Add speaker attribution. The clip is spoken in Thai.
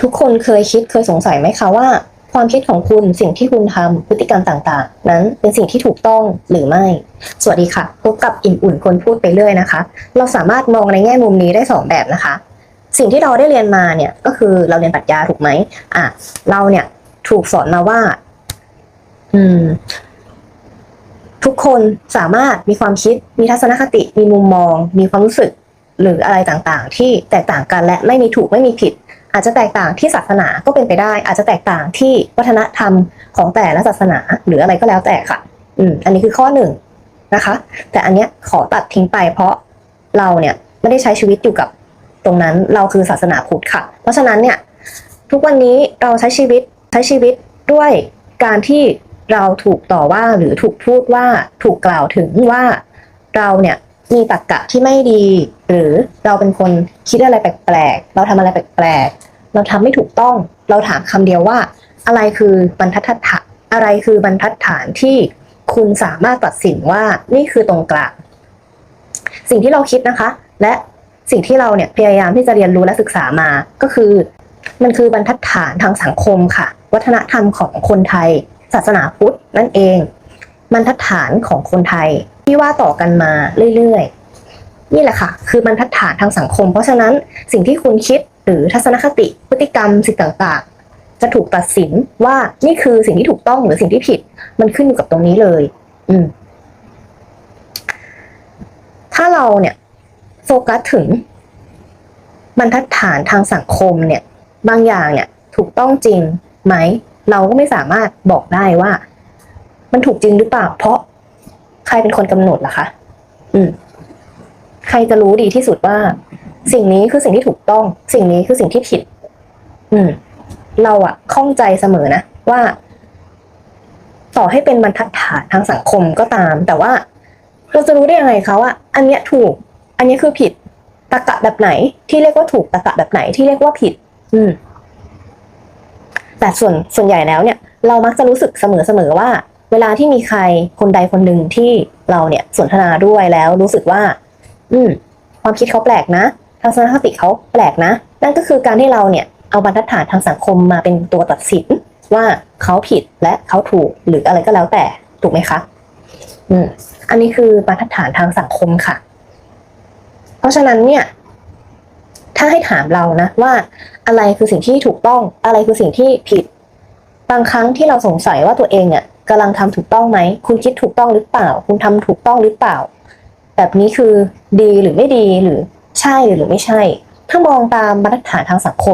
Speaker 1: ทุกคนเคยคิดเคยสงสัยไหมคะว่า ความคิดของคุณสิ่งที่คุณทำพฤติกรรมต่างๆ นั้นเป็นสิ่งที่ถูกต้องหรือไม่ สวัสดีค่ะ พบกับอิ่มอุ่นคนพูดไปเรื่อยนะคะ เราสามารถมองในแง่มุมนี้ได้สองแบบนะคะ สิ่งที่เราได้เรียนมาเนี่ยก็คือเราเรียนปรัชญาถูกไหมอะเราเนี่ยถูกสอนมาว่า อืม ทุกคนสามารถมีความคิดมีทัศนคติ มีมุมมอง มีความรู้สึกหรืออะไรต่างๆ ที่แตกต่างกันและไม่มีถูกไม่มีผิด อาจจะแตกต่างที่ศาสนาก็เป็นไปได้ อาจจะแตกต่างที่วัฒนธรรมของแต่ละศาสนาหรืออะไรก็แล้วแต่ค่ะ อืม อันนี้คือข้อหนึ่งนะคะ แต่อันเนี้ยขอตัดทิ้งไปเพราะเราเนี่ยไม่ได้ใช้ชีวิตอยู่กับตรงนั้นเราคือศาสนาพุทธค่ะ เพราะฉะนั้นเนี่ยทุกวันนี้เราใช้ชีวิตใช้ชีวิตด้วยการที่เราถูกต่อว่าหรือถูกพูดว่าถูกกล่าวถึงว่าเราเนี่ยมีตรรกะที่ไม่ดี หรือเราเป็นคนคิดอะไรแปลกๆ เราทำอะไรแปลก เราทำไม่ถูกต้อง เราถามคำเดียวว่า อะไรคือบรรทัดฐานอะไรคือบรรทัดฐานที่คุณสามารถตัดสินว่านี่คือตรงกลาง สิ่งที่เราคิดนะคะ และสิ่งที่เราเนี่ยพยายามที่จะเรียนรู้และศึกษามาก็คือ มันคือบรรทัดฐานทางสังคมค่ะ วัฒนธรรมของคนไทย ศาสนาพุทธนั่นเอง บรรทัดฐานของคนไทยที่ว่าต่อกันมาเรื่อยๆ นี่แหละค่ะ คือบรรทัดฐานทางสังคม เพราะฉะนั้นสิ่งที่คุณคิด หรือทัศนคติพฤติกรรมสิ่งต่างๆ จะถูกตัดสินว่านี่คือสิ่งที่ถูกต้องหรือสิ่งที่ผิด มันขึ้นอยู่กับตรงนี้เลย อืม ถ้าเราเนี่ยโฟกัสถึงบรรทัดฐานทางสังคมเนี่ย บางอย่างเนี่ย ถูกต้องจริงไหม เราก็ไม่สามารถบอกได้ว่า มันถูกจริงหรือเปล่า เพราะใครเป็นคนกำหนดล่ะคะ อืม ใครจะรู้ดีที่สุดว่า สิ่งนี้คือสิ่งที่ถูกต้อง สิ่งนี้คือสิ่งที่ผิด อืม เราอะข้องใจเสมอนะว่า ต่อให้เป็นบรรทัดฐานทางสังคมก็ตาม แต่ว่า เราจะรู้ได้ยังไงคะว่าอันเนี้ยถูก อันนี้คือผิดตะกะแบบไหน ที่เรียกว่าถูกตะกะแบบไหนที่เรียกว่าผิด อืม แต่ส่วนส่วนใหญ่แล้วเนี่ย เรามักจะรู้สึกเสมอเสมอว่า เวลาที่มีใครคนใดคนหนึ่งที่เราเนี่ยสนทนาด้วยแล้วรู้สึกว่า อืม ความคิดเขาแปลกนะ ทัศนคติเขาแปลกนะ นั่นก็คือการที่เราเนี่ยเอาบรรทัดฐานทางสังคมมาเป็นตัวตัดสินว่าเขาผิดและเขาถูกหรืออะไรก็แล้วแต่ถูกไหมคะอืมอันนี้คือบรรทัดฐานทางสังคมค่ะ เพราะฉะนั้นเนี่ย ถ้าให้ถามเรานะว่าอะไรคือสิ่งที่ถูกต้อง อะไรคือสิ่งที่ผิด บางครั้งที่เราสงสัยว่าตัวเองเนี่ยกำลังทำถูกต้องไหม คุณคิดถูกต้องหรือเปล่า คุณทำถูกต้องหรือเปล่า แบบนี้คือดีหรือไม่ดีหรือ ใช่หรือไม่ใช่ ถ้ามองตามมาตรฐานทางสังคม